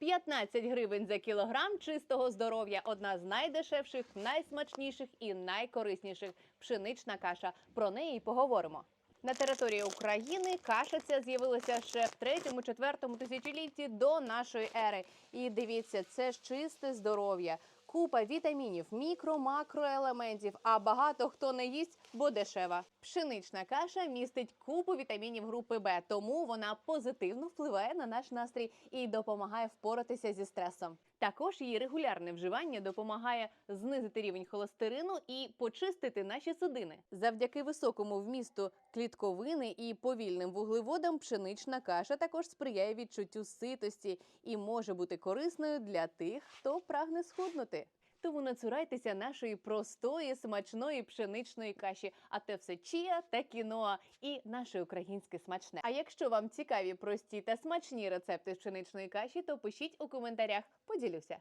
15 гривень за кілограм чистого здоров'я. Одна з найдешевших, найсмачніших і найкорисніших пшенична каша. Про неї поговоримо. На території України каша ця з'явилася ще в 3-4 тисячолітті до нашої ери. І дивіться, це ж чисте здоров'я. Купа вітамінів, мікро, макроелементів, а багато хто не їсть, бо дешева. Пшенична каша містить купу вітамінів групи Б, тому вона позитивно впливає на наш настрій і допомагає впоратися зі стресом. Також її регулярне вживання допомагає знизити рівень холестерину і почистити наші судини. Завдяки високому вмісту клітковини і повільним вуглеводам пшенична каша також сприяє відчуттю ситості і може бути корисною для тих, хто прагне схуднути. Тому не цурайтеся нашої простої смачної пшеничної каші. А те все чія та кіноа і наше українське смачне. А якщо вам цікаві прості та смачні рецепти з пшеничної каші, то пишіть у коментарях. Поділюся.